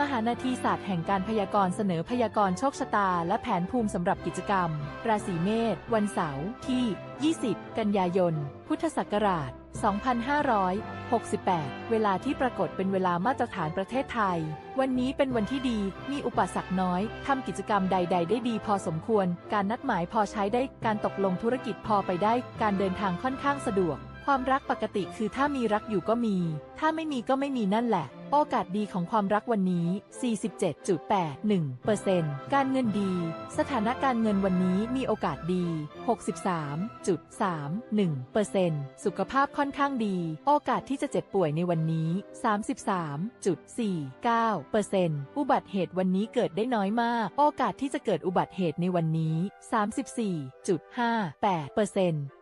มหานาทีศาสตร์แห่งการพยากรณ์เสนอพยากรณ์โชคชะตา และแผนภูมิสำหรับกิจกรรม ราศีเมษวันเสาร์ที่ 20 กันยายน พุทธศักราช 2568 เวลาที่ปรากฏเป็นเวลามาตรฐานประเทศไทย วันนี้เป็นวันที่ดี มีอุปสรรคน้อย ทำกิจกรรมใด ๆ ได้ดีพอสมควร การนัดหมายพอใช้ได้ การตกลงธุรกิจพอไปได้ การเดินทางค่อนข้างสะดวก ความรักปกติคือถ้ามีรักอยู่ก็มี ถ้าไม่มีก็ไม่มีนั่นแหละ โอกาสดีของความรักวันนี้ 47.81%การเงินดี สถานการเงินวันนี้มีโอกาสดี 63.31%สุขภาพค่อนข้างดี โอกาสที่จะเจ็บป่วยในวันนี้ 33.49%อุบัติเหตุวันนี้เกิดได้น้อยมาก โอกาสที่จะเกิดอุบัติเหตุในวันนี้ 34.58%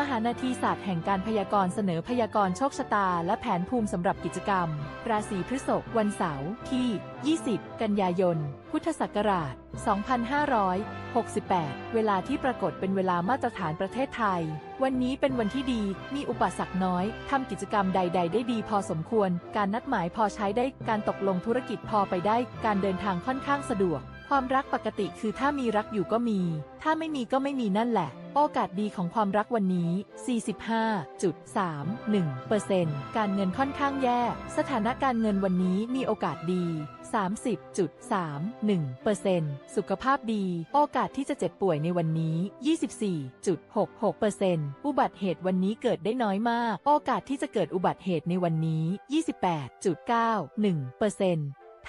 มหานาทีศาสตร์แห่งการพยากรณ์เสนอพยากรณ์โชคชะตา และแผนภูมิสำหรับกิจกรรม ราศีพฤษภวันเสาร์ที่ 20 กันยายน พุทธศักราช 2568 เวลาที่ปรากฏเป็นเวลามาตรฐานประเทศไทย วันนี้เป็นวันที่ดี มีอุปสรรคน้อย ทำกิจกรรมใด ๆ ได้ดีพอสมควร การนัดหมายพอใช้ได้ การตกลงธุรกิจพอไปได้ การเดินทางค่อนข้างสะดวก ความรักปกติคือถ้ามีรักอยู่ก็มี ถ้าไม่มีก็ไม่มีนั่นแหละ โอกาสดีของความรักวันนี้ 45.31%การเงินค่อนข้างแย่ สถานะการเงินวันนี้มีโอกาสดี 30.31%สุขภาพดี โอกาสที่จะเจ็บป่วยในวันนี้ 24.66%อุบัติเหตุวันนี้เกิดได้น้อยมาก โอกาสที่จะเกิดอุบัติเหตุในวันนี้ 28.91%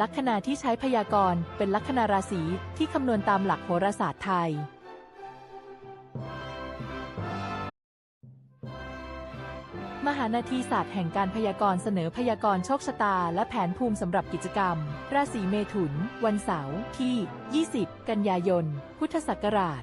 ลัคนาที่ใช้พยากรณ์เป็นลัคนาราศีที่คำนวณตามหลักโหราศาสตร์ไทย มหานาทีศาสตร์แห่งการพยากรณ์เสนอพยากรณ์โชคชะตา และแผนภูมิสำหรับกิจกรรม ราศีเมถุน วันเสาร์ที่ 20 กันยายน พุทธศักราช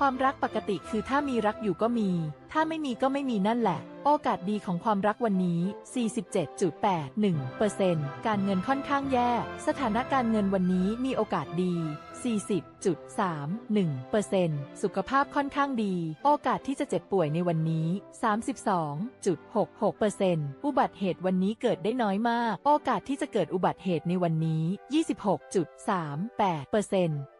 ความรักปกติคือถ้ามีรักอยู่ก็มี ถ้าไม่มีก็ไม่มีนั่นแหละ โอกาสดีของความรักวันนี้ 47.81%การเงินค่อนข้างแย่ สถานะการเงินวันนี้มีโอกาสดี 40.31%สุขภาพค่อนข้างดี โอกาสที่จะเจ็บป่วยในวันนี้ 32.66%อุบัติเหตุวันนี้เกิดได้น้อยมาก โอกาสที่จะเกิดอุบัติเหตุในวันนี้ 26.38%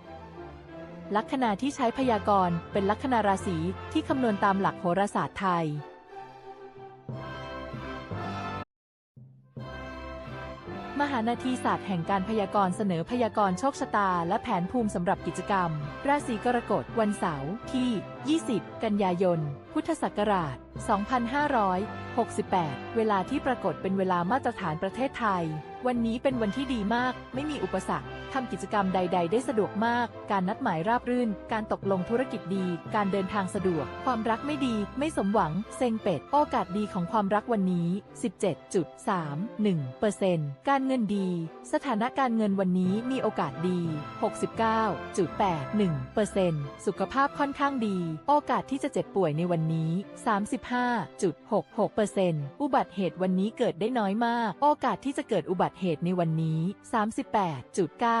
ลัคนาที่ใช้พยากรณ์เป็นลัคนาราศีที่คำนวณตามหลักโหราศาสตร์ไทย มหานาทีศาสตร์แห่งการพยากรณ์เสนอพยากรณ์โชคชะตา และแผนภูมิสำหรับกิจกรรม ราศีกรกฎวันเสาร์ที่ 20 กันยายน พุทธศักราช 2568 เวลาที่ปรากฏเป็นเวลามาตรฐานประเทศไทย วันนี้เป็นวันที่ดีมาก ไม่มีอุปสรรค ทำกิจกรรมใด ๆ ได้สะดวกมาก การนัดหมายราบรื่น การตกลงธุรกิจดี การเดินทางสะดวก ความรักไม่ดี ไม่สมหวัง เซ็งเป็ด โอกาสดีของความรักวันนี้ 17.31%การเงินดี สถานะการเงินวันนี้มีโอกาสดี 69.81%สุขภาพค่อนข้างดี โอกาสที่จะเจ็บป่วยในวันนี้ 35.66%อุบัติเหตุวันนี้เกิดได้น้อยมาก โอกาสที่จะเกิดอุบัติเหตุในวันนี้ 38.9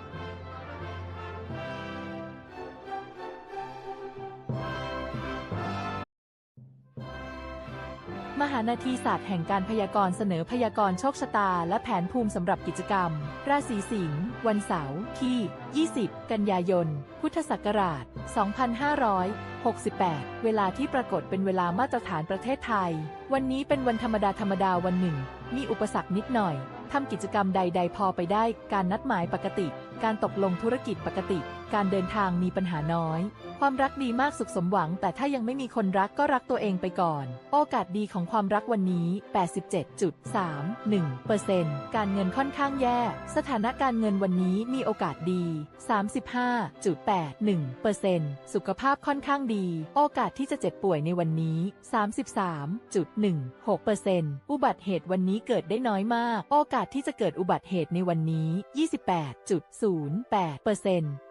านาทีศาสตร์แห่งการพยากรณ์เสนอพยากรณ์โชคชะตา และแผนภูมิสำหรับกิจกรรม ราศีสิงห์วันเสาร์ที่ 20 กันยายน พุทธศักราช 2568 เวลาที่ปรากฏเป็นเวลามาตรฐานประเทศไทย วันนี้เป็นวันธรรมดาธรรมดาวันหนึ่ง มีอุปสรรคนิดหน่อยทำกิจกรรมใด ๆ พอไปได้ การนัดหมายปกติ การตกลงธุรกิจปกติ การเดินทางมีปัญหาน้อย ความรักดีมากสุขสมหวัง แต่ถ้ายังไม่มีคนรักก็รักตัวเองไปก่อน โอกาสดีของความรักวันนี้ 87.31%การเงินค่อนข้างแย่ สถานการเงินวันนี้มีโอกาสดี 35.81%สุขภาพค่อนข้างดี โอกาสที่จะเจ็บป่วยในวันนี้ 33.16%อุบัติเหตุวันนี้เกิดได้น้อยมาก โอกาสที่จะเกิดอุบัติเหตุในวันนี้ 28.08%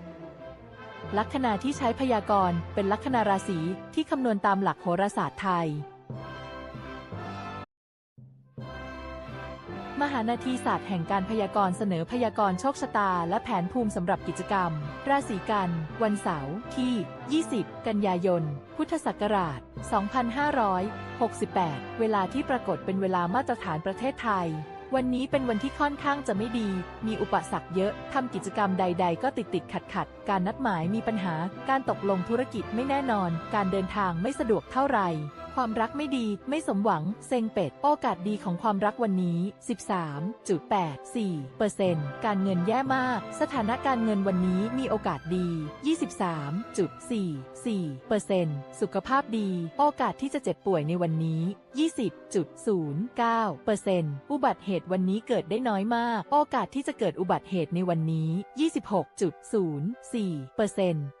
ลัคนาที่ใช้พยากรณ์เป็นลัคนาราศีที่คำนวณตามหลักโหราศาสตร์ไทย มหานาทีศาสตร์แห่งการพยากรณ์เสนอพยากรณ์โชคชะตา และแผนภูมิสำหรับกิจกรรม ราศีกัน วันเสาร์ที่ 20 กันยายน พุทธศักราช 2568 เวลาที่ปรากฏเป็นเวลามาตรฐานประเทศไทย วันนี้เป็นวันที่ค่อนข้างจะไม่ดี มีอุปสรรคเยอะ ทำกิจกรรมใด ๆ ก็ติดติดขัดขัด การนัดหมายมีปัญหา การตกลงธุรกิจไม่แน่นอน การเดินทางไม่สะดวกเท่าไหร่ ความรักไม่ดี ไม่สมหวัง เซ็งเป็ด โอกาสดีของความรักวันนี้ 13.84%การเงินแย่มาก สถานะการเงินวันนี้มีโอกาสดี 23.44%สุขภาพดี โอกาสที่จะเจ็บป่วยในวันนี้ 20.09%อุบัติเหตุวันนี้เกิดได้น้อยมาก โอกาสที่จะเกิดอุบัติเหตุในวันนี้ 26.04%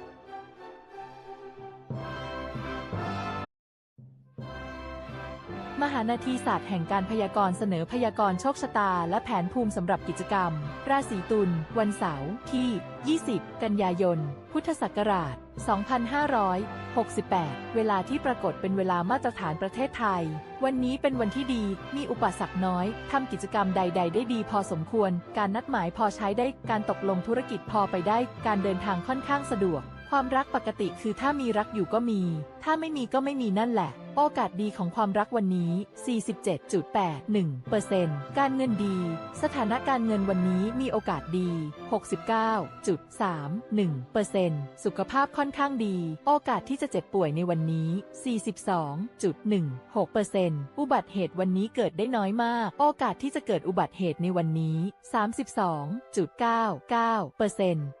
มหานาทีศาสตร์แห่งการพยากรณ์เสนอพยากรณ์โชคชะตา และแผนภูมิสำหรับกิจกรรม ราศีตุลวันเสาร์ที่ 20 กันยายน พุทธศักราช 2568 เวลาที่ปรากฏเป็นเวลามาตรฐานประเทศไทย วันนี้เป็นวันที่ดี มีอุปสรรคน้อย ทำกิจกรรมใด ๆ ได้ดีพอสมควร การนัดหมายพอใช้ได้ การตกลงธุรกิจพอไปได้ การเดินทางค่อนข้างสะดวก ความรักปกติคือถ้ามีรักอยู่ก็มี ถ้าไม่มีก็ไม่มีนั่นแหละ โอกาสดีของความรักวันนี้ 47.81%การเงินดี สถานะการเงินวันนี้มีโอกาสดี 69.31%สุขภาพค่อนข้างดี โอกาสที่จะเจ็บป่วยในวันนี้ 42.16%อุบัติเหตุวันนี้เกิดได้น้อยมาก โอกาสที่จะเกิดอุบัติเหตุในวันนี้ 32.99%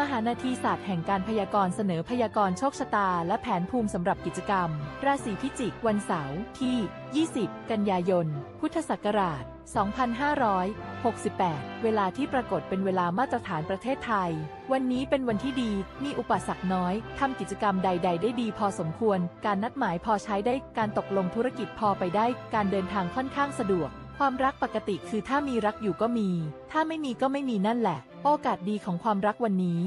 มหานาทีศาสตร์แห่งการพยากรณ์เสนอพยากรณ์โชคชะตา และแผนภูมิสำหรับกิจกรรม ราศีพิจิกวันเสาร์ที่ 20 กันยายน พุทธศักราช 2568 เวลาที่ปรากฏเป็นเวลามาตรฐานประเทศไทย วันนี้เป็นวันที่ดี มีอุปสรรคน้อย ทำกิจกรรมใด ๆ ได้ดีพอสมควร การนัดหมายพอใช้ได้ การตกลงธุรกิจพอไปได้ การเดินทางค่อนข้างสะดวก ความรักปกติคือถ้ามีรักอยู่ก็มี ถ้าไม่มีก็ไม่มีนั่นแหละ โอกาสดีของความรักวันนี้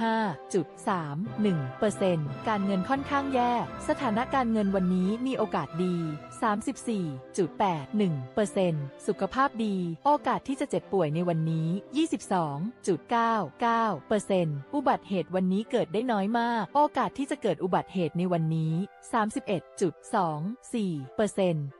45.31%การเงินค่อนข้างแย่ สถานะการเงินวันนี้มีโอกาสดี 34.81%สุขภาพดี โอกาสที่จะเจ็บป่วยในวันนี้ 22.99%อุบัติเหตุวันนี้เกิดได้น้อยมาก โอกาสที่จะเกิดอุบัติเหตุในวันนี้ 31.24%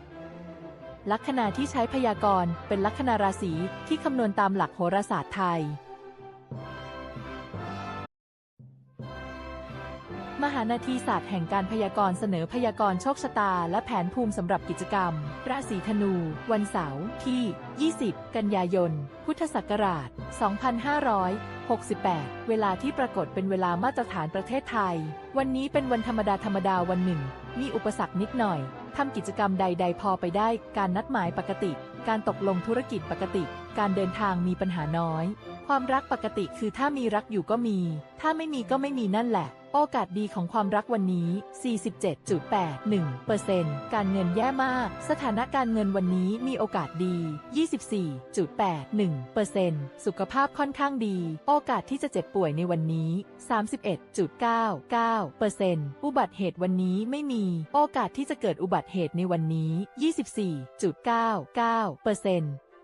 ลัคนาที่ใช้พยากรณ์เป็นลัคนาราศีที่คำนวณตามหลักโหราศาสตร์ไทย มหานาทีศาสตร์แห่งการพยากรณ์เสนอพยากรณ์โชคชะตา และแผนภูมิสำหรับกิจกรรม ราศีธนู วันเสาร์ที่ 20 กันยายน พุทธศักราช 2568 เวลาที่ปรากฏเป็นเวลามาตรฐานประเทศไทย วันนี้เป็นวันธรรมดาธรรมดาวันหนึ่ง มีอุปสรรคนิดหน่อย ทำกิจกรรมใด ๆ พอไปได้ การนัดหมายปกติ การตกลงธุรกิจปกติ การเดินทางมีปัญหาน้อย ความรักปกติคือถ้ามีรักอยู่ก็มี ถ้าไม่มีก็ไม่มีนั่นแหละ โอกาสดีของความรักวันนี้ 47.81%การเงินแย่มาก สถานะการเงินวันนี้มีโอกาสดี 24.81%สุขภาพค่อนข้างดี โอกาสที่จะเจ็บป่วยในวันนี้ 31.99%อุบัติเหตุวันนี้ไม่มี โอกาสที่จะเกิดอุบัติเหตุในวันนี้ 24.99%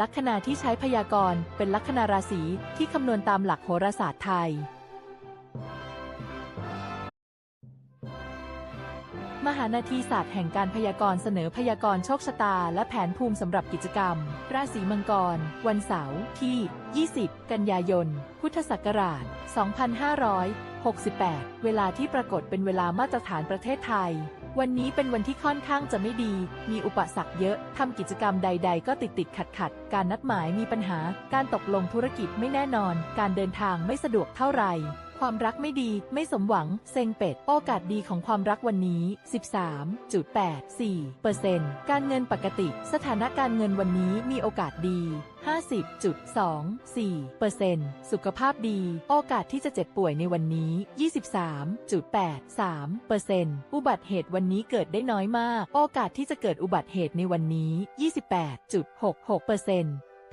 ลัคนาที่ใช้พยากรณ์เป็นลัคนาราศีที่คำนวณตามหลักโหราศาสตร์ไทย มหานาทีศาสตร์แห่งการพยากรณ์เสนอพยากรณ์โชคชะตา และแผนภูมิสำหรับกิจกรรม ราศีมังกร วันเสาร์ที่ 20 กันยายน พุทธศักราช 2568 เวลาที่ปรากฏเป็นเวลามาตรฐานประเทศไทย วันนี้เป็นวันที่ค่อนข้างจะไม่ดี มีอุปสรรคเยอะ ทำกิจกรรมใด ๆ ก็ติดติดขัดขัด การนัดหมายมีปัญหา การตกลงธุรกิจไม่แน่นอน การเดินทางไม่สะดวกเท่าไหร่ ความรักไม่ดี ไม่สมหวัง เซ็งเป็ด โอกาสดีของความรักวันนี้ 13.84%การเงินปกติ สถานะการเงินวันนี้มีโอกาสดี 50.24%สุขภาพดี โอกาสที่จะเจ็บป่วยในวันนี้ 23.83%อุบัติเหตุวันนี้เกิดได้น้อยมาก โอกาสที่จะเกิดอุบัติเหตุในวันนี้ 28.66%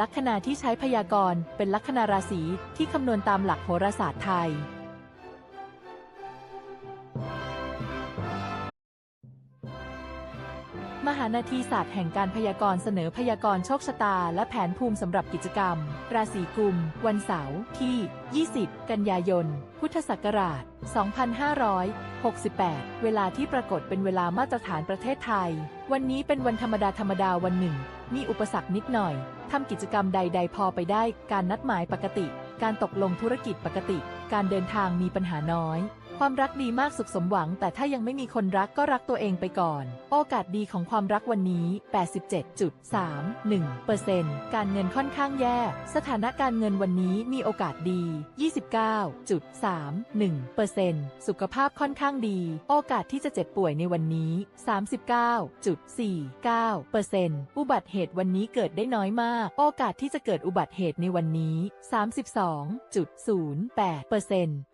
ลัคนาที่ใช้พยากรณ์เป็นลัคนาราศีที่คำนวณตามหลักโหราศาสตร์ไทย มหานาทีศาสตร์แห่งการพยากรณ์เสนอพยากรณ์โชคชะตา และแผนภูมิสำหรับกิจกรรม ราศีกุม วันเสาร์ที่ 20 กันยายน พุทธศักราช 2568 เวลาที่ปรากฏเป็นเวลามาตรฐานประเทศไทย วันนี้เป็นวันธรรมดาธรรมดาวันหนึ่ง มีอุปสรรคนิดหน่อย ทำกิจกรรมใด ๆ พอไปได้ การนัดหมายปกติ การตกลงธุรกิจปกติ การเดินทางมีปัญหาน้อย ความรักดีมากสุขสมหวัง แต่ถ้ายังไม่มีคนรักก็รักตัวเองไปก่อน โอกาสดีของความรักวันนี้ 87.31%การเงินค่อนข้างแย่ สถานะการเงินวันนี้มีโอกาสดี 29.31%สุขภาพค่อนข้างดี โอกาสที่จะเจ็บป่วยในวันนี้ 39.49%อุบัติเหตุวันนี้เกิดได้น้อยมาก โอกาสที่จะเกิดอุบัติเหตุในวันนี้ 32.08%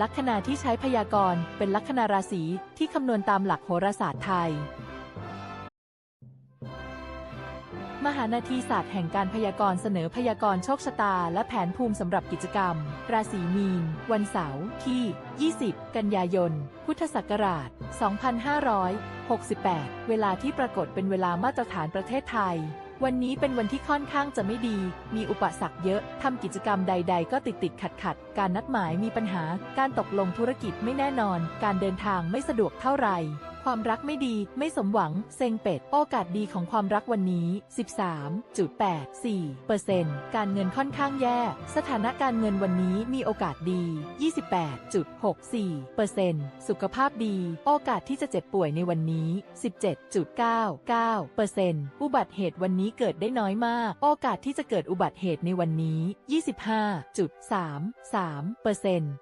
ลัคนาที่ใช้พยากรณ์เป็นลัคนาราศีที่คำนวณตามหลักโหราศาสตร์ไทย มหานาทีศาสตร์แห่งการพยากรณ์เสนอพยากรณ์โชคชะตา และแผนภูมิสำหรับกิจกรรม ราศีมีน วันเสาร์ที่ 20 กันยายน พุทธศักราช 2568 เวลาที่ปรากฏเป็นเวลามาตรฐานประเทศไทย วันนี้เป็นวันที่ค่อนข้างจะไม่ดี มีอุปสรรคเยอะ ทำกิจกรรมใด ๆ ก็ติดติดขัดขัด การนัดหมายมีปัญหา การตกลงธุรกิจไม่แน่นอน การเดินทางไม่สะดวกเท่าไหร่ ความรักไม่ดีไม่สมหวัง เซ็งเป็ด โอกาสดีของความรักวันนี้ 13.84%การเงินค่อนข้างแย่ สถานะการเงินวันนี้มีโอกาสดี 28.64%สุขภาพดี โอกาสที่จะเจ็บป่วยในวันนี้ 17.99%อุบัติเหตุวันนี้เกิดได้น้อยมาก โอกาสที่จะเกิดอุบัติเหตุในวันนี้ 25.33%